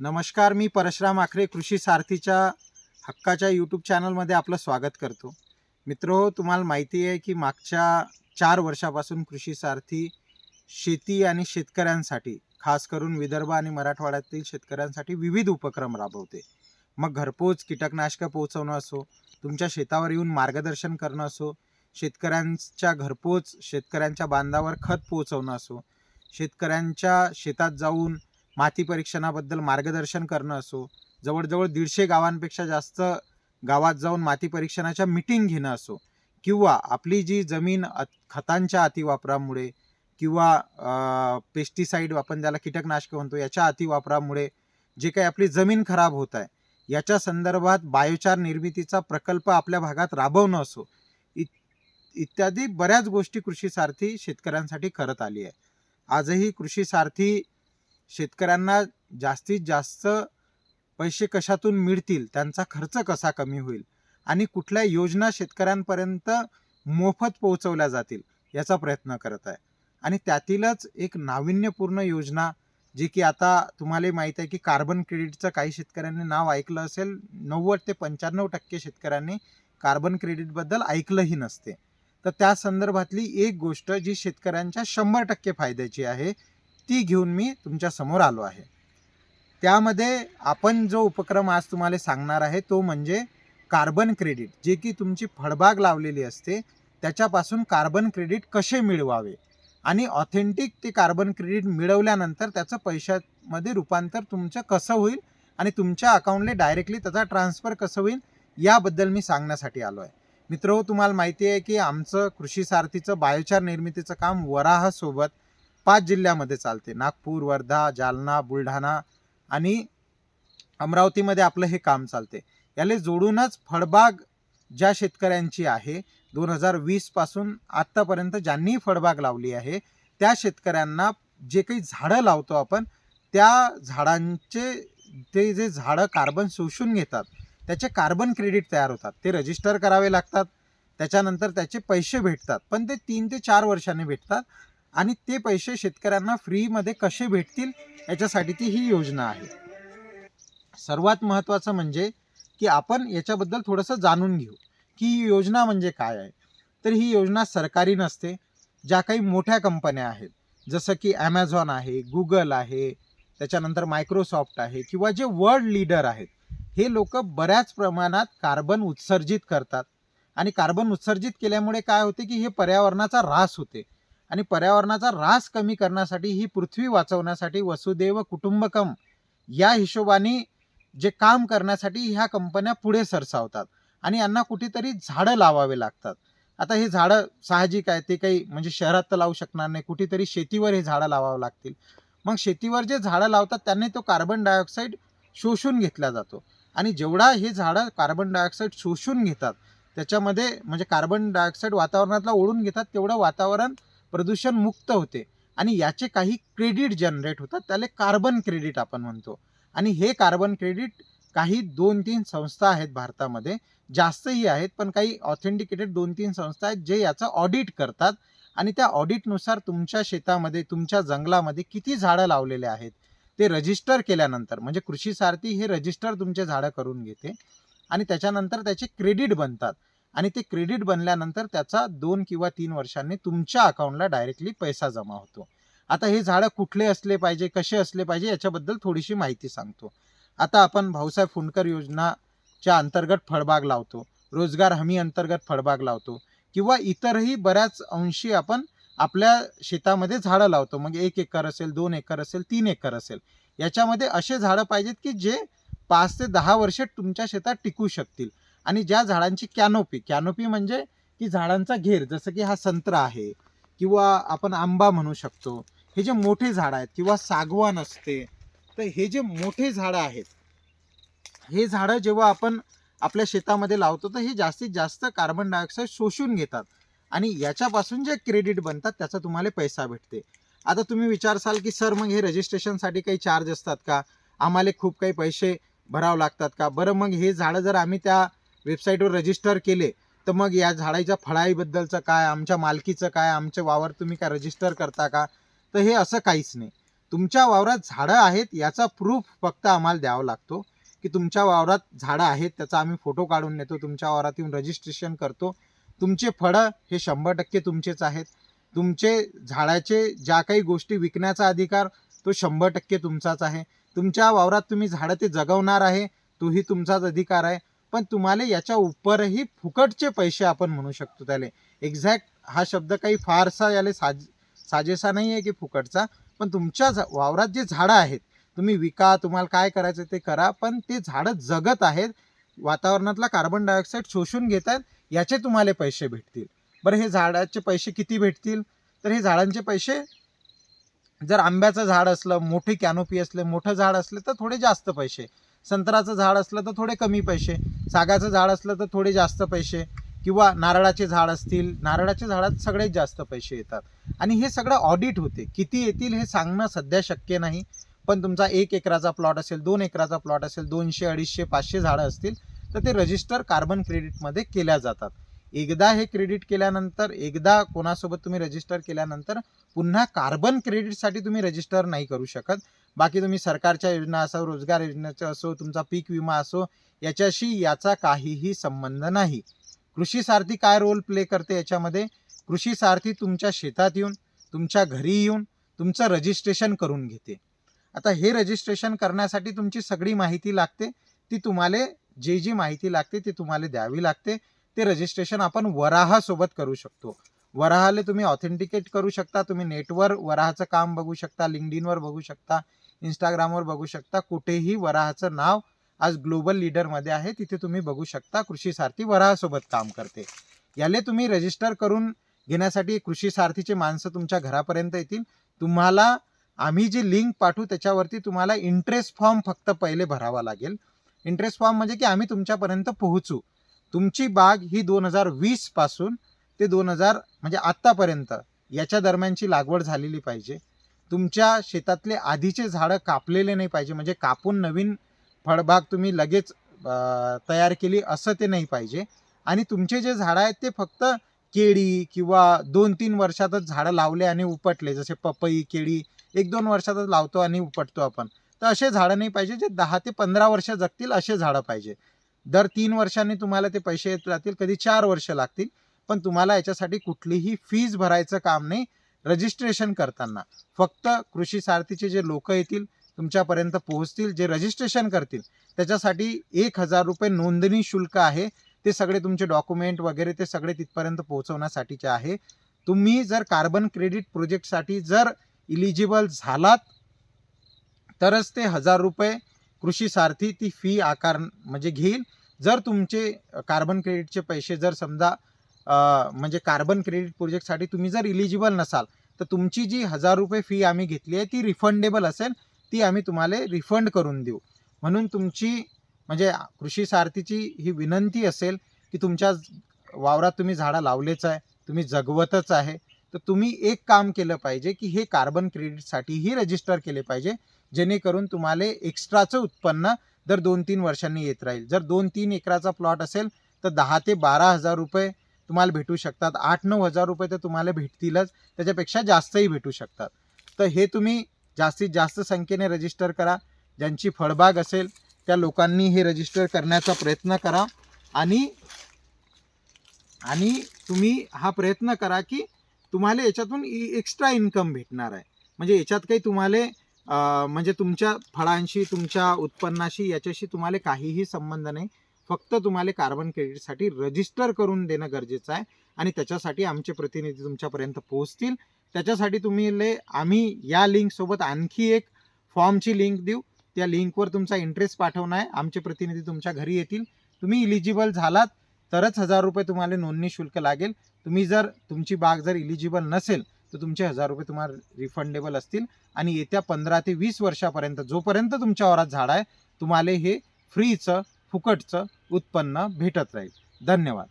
नमस्कार मी परशुराम आखरे कृषी सारथीच्या हक्काच्या यूट्यूब चॅनलमध्ये आपलं स्वागत करतो. मित्र तुम्हाला माहिती आहे की मागच्या चार वर्षापासून कृषी सारथी शेती आणि शेतकऱ्यांसाठी खास करून विदर्भ आणि मराठवाड्यातील शेतकऱ्यांसाठी विविध उपक्रम राबवते. मग घरपोच कीटकनाशकं पोहोचवणं असो तुमच्या शेतावर येऊन मार्गदर्शन करणं असो शेतकऱ्यांच्या घरपोच शेतकऱ्यांच्या बांधावर खत पोहोचवणं असो शेतकऱ्यांच्या शेतात जाऊन माती परीक्षणाबद्दल मार्गदर्शन करणं असो जवळजवळ दीडशे गावांपेक्षा जास्त गावात जाऊन माती परीक्षणाच्या मिटिंग घेणं असो किंवा आपली जी जमीन अत खतांच्या अतिवापरामुळे किंवा पेस्टिसाईड आपण ज्याला कीटकनाशक म्हणतो याच्या अतिवापरामुळे जे काही आपली जमीन खराब होत आहे याच्या संदर्भात बायोचार निर्मितीचा प्रकल्प आपल्या भागात राबवणं असो इत इत्यादी बऱ्याच गोष्टी कृषी सारथी शेतकऱ्यांसाठी करत आली आहे. आजही कृषी सारथी शेतकऱ्यांना जास्तीत जास्त पैसे कशातून मिळतील? त्यांचा खर्च कसा कमी होईल? आणि कुठल्या योजना शेतकऱ्यांपर्यंत मोफत पोहोचवल्या जातील? याचा प्रयत्न करत आहे. आणि त्यातीलच एक नाविन्यपूर्ण योजना जी की आता तुम्हाला माहीत आहे की कार्बन क्रेडिटचं काही शेतकऱ्यांनी नाव ऐकलं असेल नव्वद ते पंच्याण्णव टक्के शेतकऱ्यांनी कार्बन क्रेडिटबद्दल ऐकलंही नसते. तर त्या संदर्भातली एक गोष्ट जी शेतकऱ्यांच्या शंभर टक्के फायद्याची आहे ती घेऊन मी तुमच्यासमोर आलो आहे. त्यामध्ये आपण जो उपक्रम आज तुम्हाला सांगणार आहे तो म्हणजे कार्बन क्रेडिट. जे की तुमची फळबाग लावलेली असते त्याच्यापासून कार्बन क्रेडिट कसे मिळवावे? आणि ऑथेंटिक ते कार्बन क्रेडिट मिळवल्यानंतर त्याचं पैशामध्ये रूपांतर तुमचं कसं होईल? आणि तुमच्या अकाउंटला डायरेक्टली त्याचा ट्रान्सफर कसं होईल? याबद्दल मी सांगण्यासाठी आलो आहे. मित्र तुम्हाला माहिती आहे की आमचं कृषी सारथीचं बायोचार निर्मितीचं काम वराहसोबत पाच जिल्ह्यामध्ये चालते. नागपूर वर्धा जालना बुलढाणा आणि अमरावतीमध्ये आपलं हे काम चालते. याला जोडूनच फळबाग ज्या शेतकऱ्यांची आहे दोन हजार वीसपासून आत्तापर्यंत ज्यांनी फळबाग लावली आहे त्या शेतकऱ्यांना जे काही झाडं लावतो आपण त्या झाडांचे ते जे झाडं कार्बन शोषून घेतात त्याचे कार्बन क्रेडिट तयार होतात. ते रजिस्टर करावे लागतात त्याच्यानंतर त्याचे पैसे भेटतात. पण ते तीन ते चार वर्षांनी भेटतात. आणि ते पैसे शेतकऱ्यांना फ्रीमध्ये कसे भेटतील याच्यासाठी ती ही योजना आहे. सर्वात महत्त्वाचं म्हणजे की आपण याच्याबद्दल थोडंसं जाणून घेऊ की ही योजना म्हणजे काय आहे. तर ही योजना सरकारी नसते ज्या काही मोठ्या कंपन्या आहेत जसं की ॲमेझॉन आहे गुगल आहे त्याच्यानंतर मायक्रोसॉफ्ट आहे किंवा जे वर्ल्ड लीडर आहेत हे लोक बऱ्याच प्रमाणात कार्बन उत्सर्जित करतात. आणि कार्बन उत्सर्जित केल्यामुळे काय होते की हे पर्यावरणाचा ऱ्हास होते. आणि पर्यावरणाचा ऱ्हास कमी करण्यासाठी ही पृथ्वी वाचवण्यासाठी वसुदेव कुटुंबकम या हिशोबाने जे काम करण्यासाठी ह्या कंपन्या पुढे सरसावतात आणि यांना कुठेतरी झाडं लावावे लागतात. आता हे झाडं साहजिक आहे ते काही म्हणजे शहरात तर लावू शकणार नाही कुठेतरी शेतीवर हे झाडं लावावं लागतील. मग शेतीवर जे झाडं लावतात त्यांनी तो कार्बन डायऑक्साईड शोषून घेतला जातो. आणि जेवढा हे झाडं कार्बन डायऑक्साईड शोषून घेतात त्याच्यामध्ये म्हणजे कार्बन डायऑक्साईड वातावरणातला ओढून घेतात तेवढं वातावरण प्रदूषण मुक्त होते. आणि याचे काही क्रेडिट जनरेट होतात. त्याला कार्बन क्रेडिट आपण म्हणतो. आणि हे कार्बन क्रेडिट काही दोन तीन संस्था आहेत भारतामध्ये. जास्तही आहेत पण काही ऑथेंटिकेटेड दोन तीन संस्था आहेत जे याचं ऑडिट करतात. आणि त्या ऑडिटनुसार तुमच्या शेतामध्ये तुमच्या जंगलामध्ये किती झाडं लावलेले आहेत ते रजिस्टर केल्यानंतर म्हणजे कृषी सारथी हे रजिस्टर तुमचे झाडं करून घेते. आणि त्याच्यानंतर त्याचे क्रेडिट बनतात. आणि ते क्रेडिट बनल्यानंतर त्याचा दोन किंवा तीन वर्षांनी तुमच्या अकाउंटला डायरेक्टली पैसा जमा होतो. आता हे झाडं कुठले असले पाहिजे कसे असले पाहिजे याच्याबद्दल थोडीशी माहिती सांगतो. आता आपण भाऊसाहेब फुंडकर योजनाच्या अंतर्गत फळबाग लावतो रोजगार हमी अंतर्गत फळबाग लावतो किंवा इतरही बऱ्याच अंशी आपण आपल्या शेतामध्ये झाडं लावतो. मग एक एकर असेल दोन एकर असेल तीन एकर असेल. याच्यामध्ये असे झाडं पाहिजेत की जे पाच ते दहा वर्ष तुमच्या शेतात टिकू शकतील. आणि ज्या झाडांची कॅनोपी कॅनोपी म्हणजे की झाडांचा घेर जसं की हा संत्रा आहे किंवा आपण आंबा म्हणू शकतो हे जे मोठे झाडं आहेत किंवा सागवान असते तर हे जे मोठे झाडं आहेत हे झाडं जेव्हा आपण आपल्या शेतामध्ये लावतो तर हे जास्तीत जास्त कार्बन डायऑक्साईड शोषून घेतात. आणि याच्यापासून जे क्रेडिट बनतात त्याचा तुम्हाला पैसा भेटते. आता तुम्ही विचारसाल की सर मग हे रजिस्ट्रेशनसाठी काही चार्ज असतात का? आम्हाला खूप काही पैसे भरावं लागतात का? बरं मग हे झाडं जर आम्ही त्या वेबसाईटवर रजिस्टर केले तर मग या झाडाच्या फळाईबद्दलचं काय आमच्या मालकीचं काय आमचे वावर तुम्ही काय रजिस्टर करता का? तर हे असं काहीच नाही. तुमच्या वावरात झाडं आहेत याचा प्रूफ फक्त आम्हाला द्यावा लागतो की तुमच्या वावरात झाडं आहेत त्याचा आम्ही फोटो काढून नेतो तुमच्या वावरात येऊन रजिस्ट्रेशन करतो. तुमचे फळं हे शंभर टक्के तुमचेच आहेत. तुमचे झाडाचे ज्या काही गोष्टी विकण्याचा अधिकार तो शंभर टक्के तुमचाच आहे. तुमच्या वावरात तुम्ही झाडं ते जगवणार आहे तोही तुमचाच अधिकार आहे. पण तुम्हाला याच्या उपरही फुकटचे पैसे आपण म्हणू शकतो त्याला. एक्झॅक्ट हा शब्द काही फारसा याला साज साजेसा नाही आहे की फुकटचा पण तुमच्या झा- वावरात जे झाडं आहेत तुम्ही विका तुम्हाला काय करायचं ते करा पण ते झाडं जगत आहेत वातावरणातला कार्बन डायऑक्साईड शोषून घेत आहेत याचे तुम्हाला पैसे भेटतील. बरं हे झाडाचे पैसे किती भेटतील? तर हे झाडांचे पैसे जर आंब्याचं झाड असलं मोठी कॅनोपी असले मोठं झाड असलं तर थोडे जास्त पैसे. संत्र्याचं झाड असलं तर थोडे कमी पैसे सागाचं झाड असलं तर थोडे जास्त पैसे किंवा नारळाचे झाड असतील नारळाच्या झाडात सगळ्यात जास्त पैसे येतात. आणि हे सगळं ऑडिट होते. किती येतील हे सांगणं सध्या शक्य नाही पण तुमचा एक एकराचा प्लॉट असेल दोन एकराचा प्लॉट असेल दोनशे अडीचशे पाचशे झाडं असतील तर ते रजिस्टर कार्बन क्रेडिटमध्ये केल्या जातात. एकदा हे क्रेडिट केल्यानंतर एकदा कोणासोबत तुम्ही रजिस्टर केल्यानंतर पुन्हा कार्बन क्रेडिटसाठी तुम्ही रजिस्टर नाही करू शकत. बाकी तुम्ही सरकारच्या योजना असो रोजगार योजनेचं असो तुमचा पीक विमा असो याच्याशी याचा काहीही संबंध नाही. कृषी सारथी काय रोल प्ले करते याच्यामध्ये? कृषी सारथी तुमच्या शेतात येऊन तुमच्या घरी येऊन तुमचं रजिस्ट्रेशन करून घेते. आता हे रजिस्ट्रेशन करण्यासाठी तुमची सगळी माहिती लागते ती तुम्हाला जे जी माहिती लागते ती तुम्हाला द्यावी लागते. ते रजिस्ट्रेशन आपण वराहासोबत करू शकतो. वराहाले तुम्ही ऑथेंटिकेट करू शकता तुम्ही नेटवर वराहाचं काम बघू शकता लिंकडिनवर बघू शकता इंस्टाग्रामवर बघू शकता कुठेही वराहाचं नाव आज ग्लोबल लीडरमध्ये आहे तिथे तुम्ही बघू शकता कृषी सारथी वराहासोबत काम करते. याले तुम्ही रजिस्टर करून घेण्यासाठी कृषी सारथीचे माणसं तुमच्या घरापर्यंत येतील. तुम्हाला आम्ही जी लिंक पाठवू त्याच्यावरती तुम्हाला इंटरेस्ट फॉर्म फक्त पहिले भरावा लागेल. इंटरेस्ट फॉर्म म्हणजे की आम्ही तुमच्यापर्यंत पोहोचू. तुमची बाग ही दोन हजार वीसपासून ते दोन हजार म्हणजे आत्तापर्यंत याच्या दरम्यानची लागवड झालेली पाहिजे. तुमच्या शेतातले आधीचे झाडं कापलेले नाही पाहिजे म्हणजे कापून नवीन फळबाग तुम्ही लगेच तयार केली असं ते नाही पाहिजे. आणि तुमचे जे झाडं आहेत ते फक्त केळी किंवा दोन तीन वर्षातच झाडं लावले आणि उपटले जसे पपई केळी एक दोन वर्षातच लावतो आणि उपटतो आपण. तर असे झाडं नाही पाहिजे जे दहा ते पंधरा वर्ष जगतील असे झाडं पाहिजे. दर तीन वर्षांनी तुम्हाला ते पैसे येत राहतील कधी चार वर्ष लागतील पण तुम्हाला याच्यासाठी कुठलीही फीज भरायचं काम नाही रजिस्ट्रेशन करताना. फक्त कृषी सारथीचे जे लोक येतील तुमच्यापर्यंत पोहोचतील जे रजिस्ट्रेशन करतील त्याच्यासाठी एक हजार रुपये नोंदणी शुल्क आहे. ते सगळे तुमचे डॉक्युमेंट वगैरे ते सगळे तिथपर्यंत पोहोचवण्यासाठीचे आहे. तुम्ही जर कार्बन क्रेडिट प्रोजेक्टसाठी जर इलिजिबल झालात तरच ते हजार रुपये कृषी सारथी ती फी आकार म्हणजे घेईल. जर तुमचे कार्बन क्रेडिटचे पैसे जर समजा म्हणजे कार्बन क्रेडिट प्रोजेक्टसाठी तुम्ही जर इलिजिबल नसाल तर तुमची जी हजार रुपये फी आम्ही घेतली आहे ती रिफंडेबल असेल ती आम्ही तुम्हाला रिफंड करून देऊ. म्हणून तुमची म्हणजे कृषी सारथीची ही विनंती असेल की तुमच्या वावरात तुम्ही झाडं लावलेच आहे तुम्ही जगवतच आहे तर तुम्ही एक काम केलं पाहिजे की हे कार्बन क्रेडिटसाठीही रजिस्टर केले पाहिजे जेणेकरून तुम्हाला एक्स्ट्राचं उत्पन्न दर दोन तीन वर्षांनी येत राहील. जर दोन तीन एकराचा प्लॉट असेल तर दहा ते बारा हजार रुपये तुम्हाला भेटू शकतात. आठ नऊ हजार रुपये तर तुम्हाला भेटतीलच. त्याच्यापेक्षा जास्तही भेटू शकतात. तर हे तुम्ही जास्तीत जास्त संख्येने रजिस्टर करा. ज्यांची फळबाग असेल त्या लोकांनी हे रजिस्टर करण्याचा प्रयत्न करा. आणि आणि तुम्ही हा प्रयत्न करा की तुम्हाला याच्यातून एक्स्ट्रा इन्कम भेटणार आहे. म्हणजे याच्यात काही तुम्हाला म्हणजे तुमच्या फळांशी तुमच्या उत्पन्नाशी याच्याशी तुम्हाला काहीही संबंध नाही. फक्त तुम्हाला कार्बन क्रेडिटसाठी रजिस्टर करून देणं गरजेचं आहे. आणि त्याच्यासाठी आमचे प्रतिनिधी तुमच्यापर्यंत पोहोचतील. त्याच्यासाठी तुम्ही ले आम्ही या लिंकसोबत आणखी एक फॉर्मची लिंक देऊ. त्या लिंकवर तुमचा इंटरेस्ट पाठवणं आहे. आमचे प्रतिनिधी तुमच्या घरी येतील. तुम्ही इलिजिबल झालात तरच हजार रुपये तुम्हाला नोंदणी शुल्क लागेल. तुम्ही जर तुमची बाग जर इलिजिबल नसेल तर तुमचे हजार रुपये तुम्हाला रिफंडेबल असतील. आणि येत्या पंधरा ते वीस वर्षापर्यंत जोपर्यंत तुमच्या वरात झाड आहे तुम्हाला हे फ्रीचं फुकटचं उत्पन्न भेटत राहील. धन्यवाद.